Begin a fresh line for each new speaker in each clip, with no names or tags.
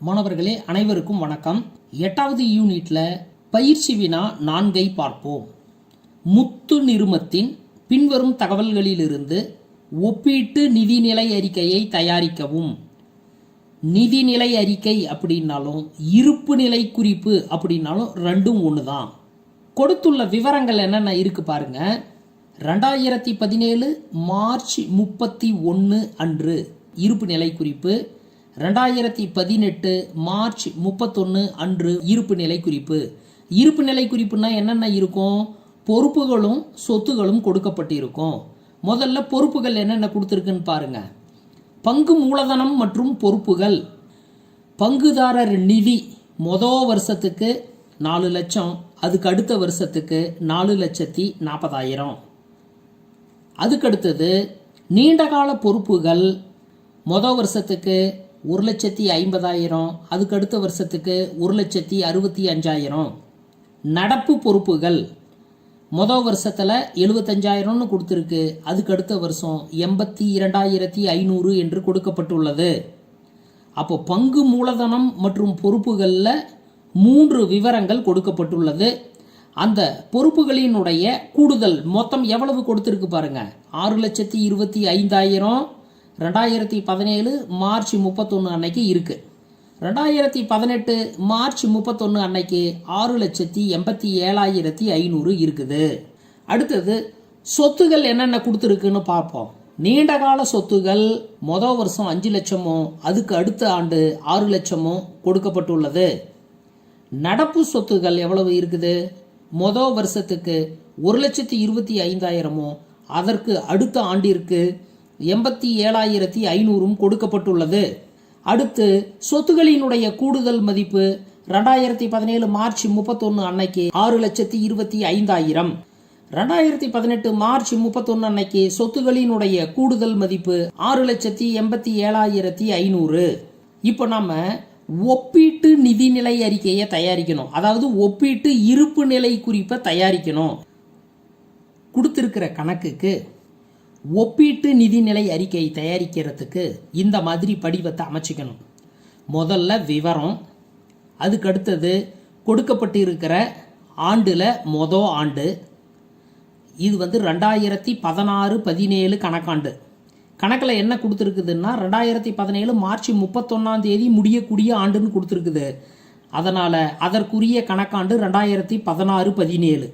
மாணவர்களே அனைவருக்கும் வணக்கம். எட்டாவது யூனிட்ல பயிற்சி வினா நான்கை பார்ப்போம். முத்து நிறுமத்தின் பின்வரும் தகவல்களிலிருந்து ஒப்பீட்டு நிதிநிலை அறிக்கையை தயாரிக்கவும். நிதிநிலை அறிக்கை அப்படின்னாலும் இருப்பு நிலை குறிப்பு அப்படின்னாலும் ரெண்டும் ஒன்று தான் கொடுத்துள்ள விவரங்கள் என்னென்ன இருக்கு பாருங்க. ரெண்டாயிரத்தி பதினேழு மார்ச் முப்பத்தி ஒன்று அன்று இருப்பு நிலை குறிப்பு ரெண்டாயிரத்தி பதினெட்டு மார்ச் முப்பத்தொன்று அன்று இருப்பு நிலை குறிப்பு. இருப்பு நிலை குறிப்புனா என்னென்ன இருக்கும்? பொறுப்புகளும் சொத்துகளும் கொடுக்கப்பட்டிருக்கும். முதல்ல பொறுப்புகள் என்னென்ன கொடுத்துருக்குன்னு பாருங்க. பங்கு மூலதனம் மற்றும் பொறுப்புகள். பங்குதாரர் நிதி மொதல் வருஷத்துக்கு நாலு லட்சம் அதுக்கு அடுத்த வருஷத்துக்கு நாலு லட்சத்தி நாற்பதாயிரம் அதுக்கடுத்தது நீண்டகால பொறுப்புகள். மொதல் வருஷத்துக்கு ஒரு லட்சத்தி ஐம்பதாயிரம் அதுக்கு அடுத்த வருஷத்துக்கு ஒரு லட்சத்தி அறுபத்தி அஞ்சாயிரம். நடப்பு பொறுப்புகள். மொதல் வருஷத்தில் எழுபத்தஞ்சாயிரம்னு கொடுத்துருக்கு அதுக்கு அடுத்த வருஷம் எண்பத்தி இரண்டாயிரத்தி ஐநூறு என்று கொடுக்கப்பட்டுள்ளது. அப்போ பங்கு மூலதனம் மற்றும் பொறுப்புகளில் மூன்று விவரங்கள் கொடுக்கப்பட்டுள்ளது. அந்த பொறுப்புகளினுடைய கூடுதல் மொத்தம் எவ்வளவு கொடுத்துருக்கு பாருங்க. ஆறு லட்சத்தி இருபத்தி ஐந்தாயிரம் ரெண்டாயிரத்தி பதினேழு மார்ச் முப்பத்தொன்று அன்னைக்கு இருக்கு. ரெண்டாயிரத்தி பதினெட்டு மார்ச் முப்பத்தொன்று அன்னைக்கு ஆறு லட்சத்தி எண்பத்தி ஏழாயிரத்தி ஐநூறு இருக்குது. அடுத்தது சொத்துகள் என்னென்ன கொடுத்துருக்குன்னு பார்ப்போம். நீண்டகால சொத்துகள் மொதல் வருஷம் அஞ்சு லட்சமும் அதுக்கு அடுத்த ஆண்டு ஆறு லட்சமும் கொடுக்கப்பட்டுள்ளது. நடப்பு சொத்துகள் எவ்வளவு இருக்குது? மொதல் வருஷத்துக்கு ஒரு லட்சத்தி இருபத்தி ஐந்தாயிரமும் அதற்கு அடுத்த ஆண்டிற்கு எண்பத்தி ஏழாயிரத்தி ஐநூறும் கொடுக்கப்பட்டுள்ளது. அடுத்து சொத்துகளினுடைய கூடுதல் மதிப்பு ரெண்டாயிரத்தி பதினேழு மார்ச் முப்பத்தொன்னு அன்னைக்கு ஆறு லட்சத்தி இருபத்தி ஐந்தாயிரம். ரெண்டாயிரத்தி பதினெட்டு மார்ச் முப்பத்தொன்னு அன்னைக்கு சொத்துகளினுடைய கூடுதல் மதிப்பு ஆறு லட்சத்தி எண்பத்தி ஏழாயிரத்தி ஐநூறு. இப்போ நம்ம ஒப்பீட்டு நிதிநிலை அறிக்கையை தயாரிக்கணும். அதாவது ஒப்பீட்டு இருப்பு நிலை குறிப்பை தயாரிக்கணும். கொடுத்திருக்கிற கணக்குக்கு ஒப்பீட்டு நிதிநிலை அறிக்கை தயாரிக்கிறதுக்கு இந்த மாதிரி படிவத்தை அமைச்சிக்கணும். முதல்ல விவரம் அதுக்கு அடுத்தது கொடுக்கப்பட்டிருக்கிற ஆண்டில் மொதல் ஆண்டு. இது வந்து ரெண்டாயிரத்தி பதினாறு பதினேழு கணக்காண்டு. கணக்கில் என்ன கொடுத்துருக்குதுன்னா ரெண்டாயிரத்தி பதினேழு மார்ச் முப்பத்தொன்னாம் தேதி முடியக்கூடிய ஆண்டுன்னு கொடுத்துருக்குது. அதனால் அதற்குரிய கணக்காண்டு ரெண்டாயிரத்தி பதினாறு பதினேழு.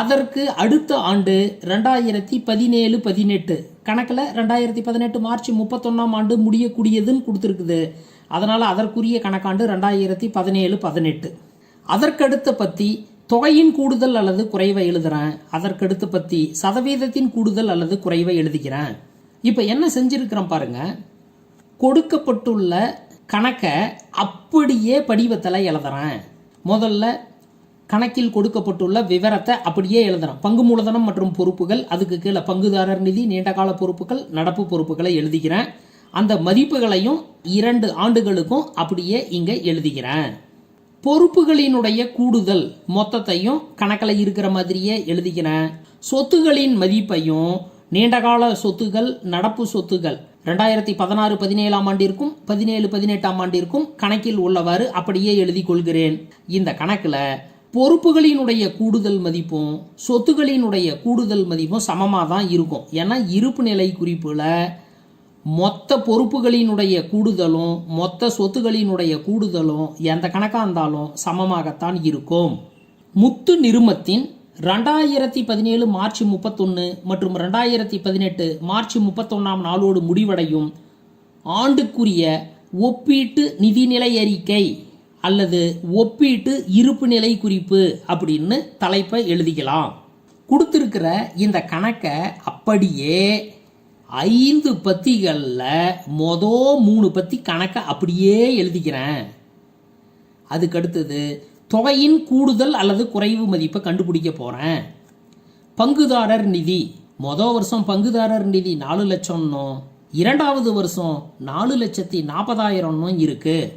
அதற்கு அடுத்த ஆண்டு ரெண்டாயிரத்தி பதினேழு பதினெட்டு. கணக்கில் ரெண்டாயிரத்தி பதினெட்டு மார்ச் முப்பத்தொன்னாம் ஆண்டு முடியக்கூடியதுன்னு கொடுத்துருக்குது. அதனால் அதற்குரிய கணக்காண்டு ரெண்டாயிரத்தி பதினேழு பதினெட்டு. அதற்கடுத்த பற்றி தொகையின் கூடுதல் அல்லது குறைவை எழுதுகிறேன் அதற்கடுத்து பற்றி சதவீதத்தின் கூடுதல் அல்லது குறைவை எழுதிக்கிறேன் இப்போ என்ன செஞ்சிருக்கிறேன் பாருங்க. கொடுக்கப்பட்டுள்ள கணக்கை அப்படியே படிவத்தில் எழுதுறேன். முதல்ல கணக்கில் கொடுக்கப்பட்டுள்ள விவரத்தை அப்படியே எழுதணும். பங்கு மூலதனம் மற்றும் பொறுப்புகள் அதுக்கு கீழே பங்குதாரர் நிதி நீண்டகால பொறுப்புகள் நடப்பு பொறுப்புகளை எழுதிக்கிறேன் அந்த மதிப்புகளையும் இரண்டு ஆண்டுகளுக்கும் அப்படியே இங்கே எழுதிக்கிறேன் பொறுப்புகளினுடைய கூடுதல் மொத்தத்தையும் கணக்கில் இருக்கிற மாதிரியே எழுதிக்கிறேன் சொத்துகளின் மதிப்பையும் நீண்டகால சொத்துகள் நடப்பு சொத்துகள் ரெண்டாயிரத்தி பதினாறு பதினேழாம் ஆண்டிற்கும் பதினேழு பதினெட்டாம் ஆண்டிற்கும் கணக்கில் உள்ளவாறு அப்படியே எழுதி கொள்கிறேன். இந்த கணக்கில் பொறுப்புகளினுடைய கூடுதல் மதிப்பும் சொத்துகளினுடைய கூடுதல் மதிப்பும் சமமாக தான் இருக்கும். ஏன்னா இருப்பு நிலை குறிப்பில் மொத்த பொறுப்புகளினுடைய கூடுதலும் மொத்த சொத்துகளினுடைய கூடுதலும் எந்த கணக்காக இருந்தாலும் சமமாகத்தான் இருக்கும். முத்து நிறுமத்தின் ரெண்டாயிரத்தி பதினேழு மார்ச் முப்பத்தொன்று மற்றும் ரெண்டாயிரத்தி பதினெட்டு மார்ச் முப்பத்தொன்னாம் நாளோடு முடிவடையும் ஆண்டுக்குரிய ஒப்பீட்டு நிதிநிலை அறிக்கை. அல்லது ஒப்பீட்டு இருப்பு நிலை குறிப்பு அப்படின்னு தலைப்பை எழுதிக்கலாம். கொடுத்துருக்கிற இந்த கணக்கை அப்படியே ஐந்து பத்திகளில் மொதல் மூணு பத்தி கணக்கை அப்படியே எழுதிக்கிறேன். அதுக்கு அடுத்தது தொகையின் கூடுதல் அல்லது குறைவு மதிப்பை கண்டுபிடிக்க போகிறேன் பங்குதாரர் நிதி. மொதல் வருஷம் பங்குதாரர் நிதி நாலு லட்சம்னும் இரண்டாவது வருஷம் நாலு லட்சத்தி நாற்பதாயிரம்னும் இருக்குது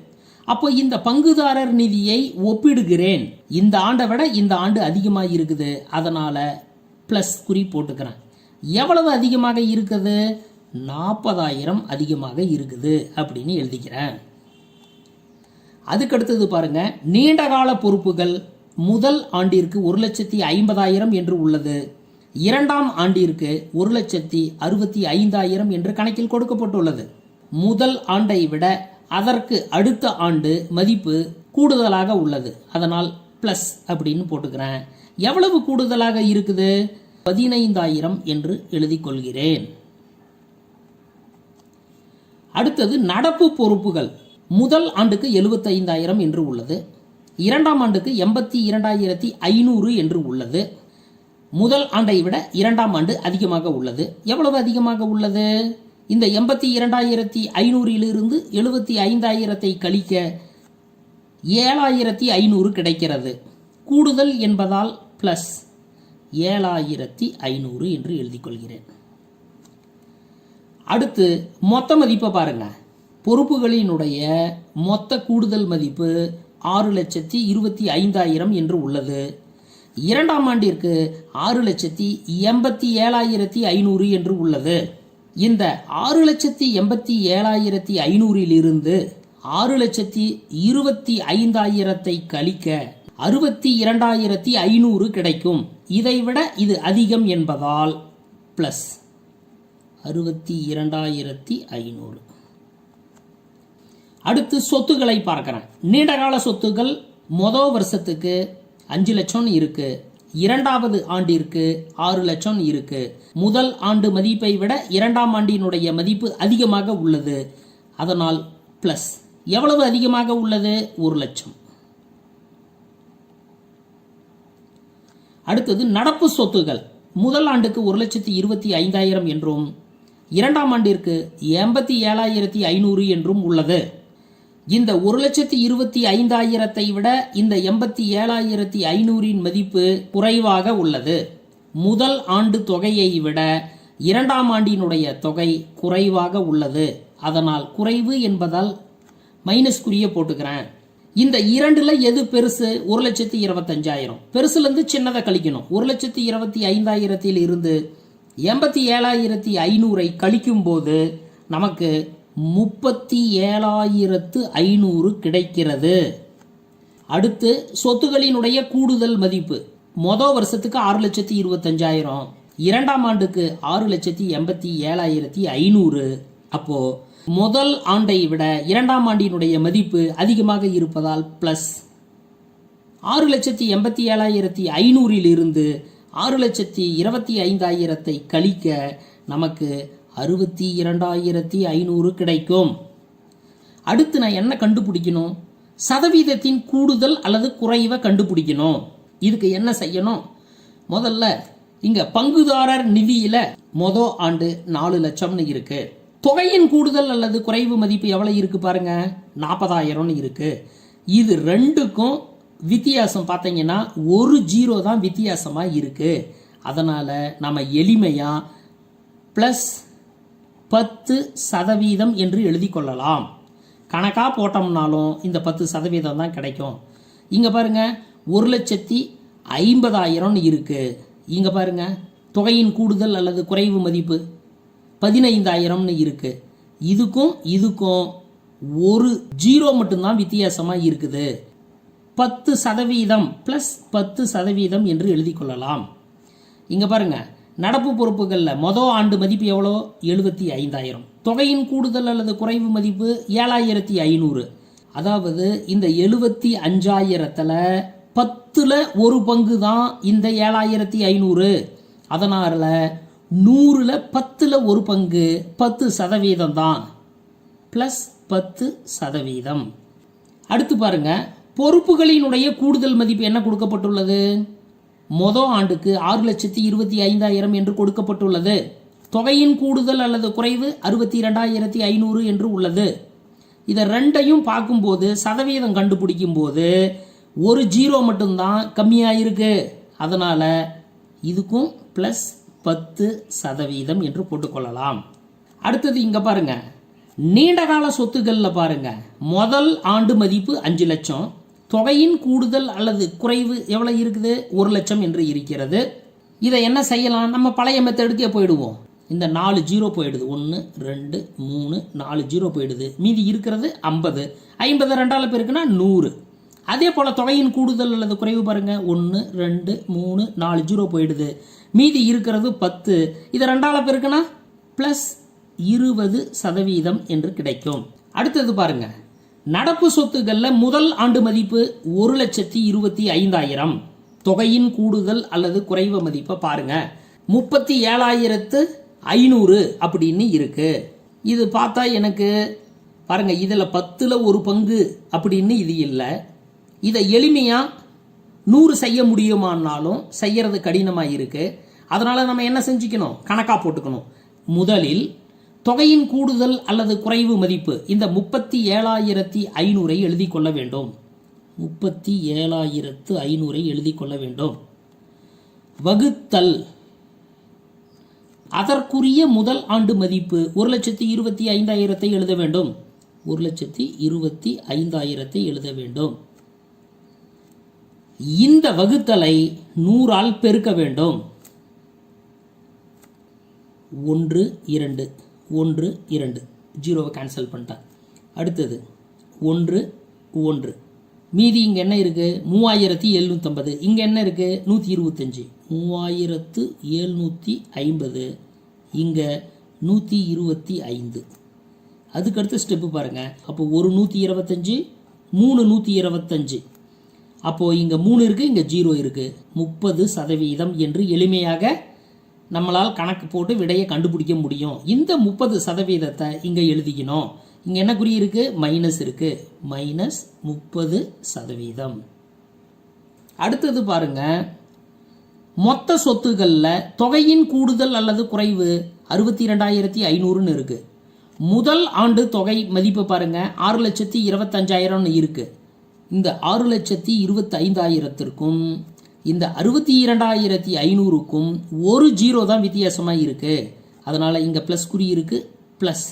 அப்போ இந்த பங்குதாரர் நிதியை ஒப்பிடுகிறேன். இந்த ஆண்டை விட இந்த ஆண்டு அதிகமாக இருக்குது. அதனால ப்ளஸ் குறி போட்டுக்கிறேன். எவ்வளவு அதிகமாக இருக்குது? நாற்பதாயிரம் அதிகமாக இருக்குது அப்படின்னு எழுதிக்கிறேன். அதுக்கடுத்தது பாருங்க. நீண்டகால பொறுப்புகள் முதல் ஆண்டிற்கு ஒரு லட்சத்தி ஐம்பதாயிரம் என்று உள்ளது. இரண்டாம் ஆண்டிற்கு ஒரு லட்சத்தி அறுபத்தி ஐந்தாயிரம் என்று கணக்கில் கொடுக்கப்பட்டுள்ளது. முதல் ஆண்டை விட அதற்கு அடுத்த ஆண்டு மதிப்பு கூடுதலாக உள்ளது. அதனால் ப்ளஸ் அப்படின்னு போட்டுக்கிறேன். எவ்வளவு கூடுதலாக இருக்குது? பதினைந்தாயிரம் என்று எழுதி கொள்கிறேன் அடுத்தது நடப்பு பொறுப்புகள். முதல் ஆண்டுக்கு எழுபத்தைந்தாயிரம் என்று உள்ளது. இரண்டாம் ஆண்டுக்கு எண்பத்தி இரண்டாயிரத்தி ஐநூறு என்று உள்ளது. முதல் ஆண்டை விட இரண்டாம் ஆண்டு அதிகமாக உள்ளது. எவ்வளவு அதிகமாக உள்ளது? இந்த எண்பத்தி இரண்டாயிரத்தி ஐநூறிலிருந்து எழுபத்தி ஐந்தாயிரத்தை கழிக்க ஏழாயிரத்தி ஐநூறு கிடைக்கிறது. கூடுதல் என்பதால் பிளஸ் ஏழாயிரத்தி ஐநூறு என்று எழுதிக்கொள்கிறேன். அடுத்து மொத்த மதிப்பை பாருங்க. பொறுப்புகளினுடைய மொத்த கூடுதல் மதிப்பு ஆறு லட்சத்தி இருபத்தி ஐந்தாயிரம் என்று உள்ளது. இரண்டாம் ஆண்டிற்கு ஆறு லட்சத்தி எண்பத்தி ஏழாயிரத்தி ஐநூறு என்று உள்ளது. இந்த ஆறு லட்சத்தி எண்பத்தி ஏழாயிரத்தி ஐநூறிலிருந்து ஆறு லட்சத்தி இருபத்தி ஐந்தாயிரத்தை கழிக்க அறுபத்தி இரண்டாயிரத்தி ஐநூறு கிடைக்கும். இதைவிட இது அதிகம் என்பதால் பிளஸ் அறுபத்தி இரண்டாயிரத்தி ஐநூறு. அடுத்து சொத்துக்களை பார்க்குறேன். நீண்டகால சொத்துக்கள் மொதல் வருஷத்துக்கு அஞ்சு லட்சம்னு இருக்குது இரண்டாவது ஆண்டிற்கு ஆறு லட்சம் இருக்கு. முதல் ஆண்டு மதிப்பை விட இரண்டாம் ஆண்டினுடைய மதிப்பு அதிகமாக உள்ளது. அதனால் பிளஸ் எவ்வளவு அதிகமாக உள்ளது? ஒரு லட்சம். அடுத்தது நடப்பு சொத்துகள் முதல் ஆண்டுக்கு ஒரு லட்சத்தி இருபத்தி ஐந்தாயிரம் என்றும் இரண்டாம் ஆண்டிற்கு எண்பத்தி ஏழாயிரத்தி ஐநூறு என்றும் உள்ளது. இந்த ஒரு லட்சத்தி இருபத்தி ஐந்தாயிரத்தை விட இந்த எண்பத்தி ஏழாயிரத்தி ஐநூறின் மதிப்பு குறைவாக உள்ளது. முதல் ஆண்டு தொகையை விட இரண்டாம் ஆண்டினுடைய தொகை குறைவாக உள்ளது. அதனால் குறைவு என்பதால் மைனஸ் குறிய போட்டுக்கிறேன். இந்த இரண்டுல எது பெருசு? ஒரு லட்சத்தி இருபத்தஞ்சாயிரம். பெருசுல இருந்து சின்னதை கழிக்கணும். ஒரு லட்சத்தி இருபத்தி ஐந்தாயிரத்தில் இருந்து எண்பத்தி ஏழாயிரத்தி ஐநூறை கழிக்கும் போது நமக்கு முப்பத்தி ஏழாயிரத்து ஐநூறு கிடைக்கிறது. அடுத்து சொத்துகளினுடைய கூடுதல் மதிப்பு. மொதல் வருஷத்துக்கு ஆறு லட்சத்தி இருபத்தஞ்சாயிரம். இரண்டாம் ஆண்டுக்கு ஆறு லட்சத்தி எண்பத்தி ஏழாயிரத்தி ஐநூறு. அப்போ முதல் ஆண்டை விட இரண்டாம் ஆண்டினுடைய மதிப்பு அதிகமாக இருப்பதால் பிளஸ் ஆறு லட்சத்தி எண்பத்தி ஏழாயிரத்தி ஐநூறில் இருந்து ஆறு லட்சத்தி இருபத்தி ஐந்தாயிரத்தை கழிக்க நமக்கு அறுபத்தி இரண்டாயிரத்தி ஐநூறு கிடைக்கும். அடுத்து நான் என்ன கண்டுபிடிக்கணும்? சதவீதத்தின் கூடுதல் அல்லது குறைவை கண்டுபிடிக்கணும். இதுக்கு என்ன செய்யணும்? முதல்ல இங்க பங்குதாரர் நிதியில மொத ஆண்டு நாலு லட்சம்னு இருக்கு. தொகையின் கூடுதல் அல்லது குறைவு மதிப்பு எவ்வளவு இருக்கு பாருங்க? நாற்பதாயிரம்னு இருக்கு. இது ரெண்டுக்கும் வித்தியாசம் பார்த்தீங்கன்னா ஒரு ஜீரோ தான் வித்தியாசமா இருக்கு. அதனால நம்ம எளிமையா பிளஸ் பத்து சதவீதம் என்று எழுதி கொள்ளலாம். கணக்காக போட்டோம்னாலும் இந்த பத்து சதவீதம் தான் கிடைக்கும். இங்கே பாருங்க ஒரு லட்சத்தி ஐம்பதாயிரம்னு இருக்குது இங்கே பாருங்க தொகையின் கூடுதல் அல்லது குறைவு மதிப்பு பதினைந்தாயிரம்னு இருக்குது இதுக்கும் இதுக்கும் ஒரு ஜீரோ மட்டும்தான் வித்தியாசமாக இருக்குது. பத்து சதவீதம் ப்ளஸ் பத்து சதவீதம் என்று எழுதி கொள்ளலாம். இங்கே பாருங்க நடப்பு பொறுப்புகளில் மொதல் ஆண்டு மதிப்பு எவ்வளோ? எழுபத்தி ஐந்தாயிரம். தொகையின் கூடுதல் அல்லது குறைவு மதிப்பு ஏழாயிரத்தி ஐநூறு. அதாவது இந்த எழுபத்தி அஞ்சாயிரத்தில் பத்தில் ஒரு பங்கு தான் இந்த ஏழாயிரத்தி ஐநூறு. அதனால நூறில் பத்தில் ஒரு பங்கு பத்து சதவீதம் தான். ப்ளஸ் பத்து சதவீதம். அடுத்து பாருங்க பொறுப்புகளினுடைய கூடுதல் மதிப்பு என்ன கொடுக்கப்பட்டுள்ளது? மொதல் ஆண்டுக்கு ஆறு லட்சத்தி இருபத்தி ஐந்தாயிரம் என்று கொடுக்கப்பட்டுள்ளது. தொகையின் கூடுதல் அல்லது குறைவு அறுபத்தி இரண்டாயிரத்தி ஐநூறு என்று உள்ளது. இதை ரெண்டையும் பார்க்கும்போது சதவீதம் கண்டுபிடிக்கும் போது ஒரு ஜீரோ மட்டும்தான் கம்மியாக இருக்கு அதனால இதுக்கும் ப்ளஸ் பத்து சதவீதம் என்று போட்டுக்கொள்ளலாம். அடுத்தது இங்க பாருங்க. நீண்டகால சொத்துக்களில் பாருங்க. முதல் ஆண்டு மதிப்பு அஞ்சு லட்சம். தொகையின் கூடுதல் அல்லது குறைவு எவ்வளவு இருக்குது? ஒரு லட்சம் என்று இருக்கிறது. இதை என்ன செய்யலாம்? நம்ம பழைய மெத்தடுக்கே போயிடுவோம். இந்த நாலு ஜீரோ போயிடுது. ஒன்று ரெண்டு மூணு நாலு ஜீரோ போயிடுது. மீதி இருக்கிறது ஐம்பது. ஐம்பது ரெண்டால் பெருக்குன்னா நூறு. அதே போல் தொகையின் கூடுதல் அல்லது குறைவு பாருங்கள் ஒன்று ரெண்டு மூணு நாலு ஜீரோ போயிடுது. மீதி இருக்கிறது பத்து. இதை ரெண்டால் பேருக்குன்னா ப்ளஸ் இருபது சதவீதம் என்று கிடைக்கும். அடுத்தது பாருங்கள் நடப்பு சொத்துகளில் முதல் ஆண்டு மதிப்பு ஒரு லட்சத்தி இருபத்தி ஐந்தாயிரம். தொகையின் கூடுதல் அல்லது குறைவு மதிப்பை பாருங்க. முப்பத்தி ஏழாயிரத்து ஐநூறு அப்படின்னு இருக்கு. இது பார்த்தா எனக்கு பாருங்க இதில் பத்தில் ஒரு பங்கு அப்படின்னு இது இல்லை. இதை எளிமையாக நூறு செய்ய முடியுமானாலும் செய்யறது கடினமாக இருக்கு. அதனால நம்ம என்ன செஞ்சுக்கணும்? கணக்காக போட்டுக்கணும். முதலில் தொகையின் கூடுதல் அல்லது குறைவு மதிப்பு இந்த முப்பத்தி ஏழாயிரத்தி ஐநூறை எழுதி கொள்ள வேண்டும். முப்பத்தி ஏழாயிரத்து ஐநூறை எழுதி கொள்ள வேண்டும். வகுத்தல். அதற்குரிய முதல் ஆண்டு மதிப்பு ஒரு லட்சத்தி இருபத்தி ஐந்தாயிரத்தை எழுத வேண்டும். ஒரு லட்சத்தி இருபத்தி ஐந்தாயிரத்தை எழுத வேண்டும். இந்த வகுத்தலை நூறால் பெருக்க வேண்டும். ஒன்று இரண்டு. ஒன்று இரண்டு. ஜீரோவை கேன்சல் பண்ணிட்டேன் அடுத்தது ஒன்று ஒன்று. மீதி இங்கே என்ன இருக்குது மூவாயிரத்தி எழுநூற்றம்பது இங்கே என்ன இருக்குது நூற்றி இருபத்தஞ்சி. மூவாயிரத்து எழுநூற்றி ஐம்பது. இங்கே நூற்றி இருபத்தி ஐந்து. அதுக்கடுத்த ஸ்டெப்பு பாருங்கள் அப்போ ஒரு நூற்றி இருபத்தஞ்சி மூணு நூற்றி இருபத்தஞ்சி. அப்போது இங்கே மூணு இருக்குது இங்கே ஜீரோ இருக்குது முப்பது சதவீதம் என்று எளிமையாக நம்மளால் கணக்கு போட்டு விடையை கண்டுபிடிக்க முடியும். இந்த முப்பது சதவீதத்தை இங்கே எழுதிக்கணும். இங்கே என்ன குறி இருக்குது மைனஸ் இருக்குது மைனஸ் முப்பது சதவீதம். அடுத்தது பாருங்க. மொத்த சொத்துகளில் தொகையின் கூடுதல் அல்லது குறைவு அறுபத்தி ரெண்டாயிரத்தி ஐநூறுன்னு இருக்கு. முதல் ஆண்டு தொகை மதிப்பு பாருங்க. ஆறு லட்சத்தி இருபத்தஞ்சாயிரம்னு இருக்கு. இந்த ஆறு லட்சத்தி இருபத்தி ஐந்தாயிரத்திற்கும் இந்த அறுபத்தி இரண்டாயிரத்தி ஐநூறுக்கும் ஒரு ஜீரோ தான் வித்தியாசமாக இருக்குது அதனால் இங்கே ப்ளஸ் குறி இருக்குது ப்ளஸ்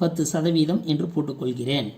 பத்து சதவீதம் என்று போட்டுக்கொள்கிறேன்.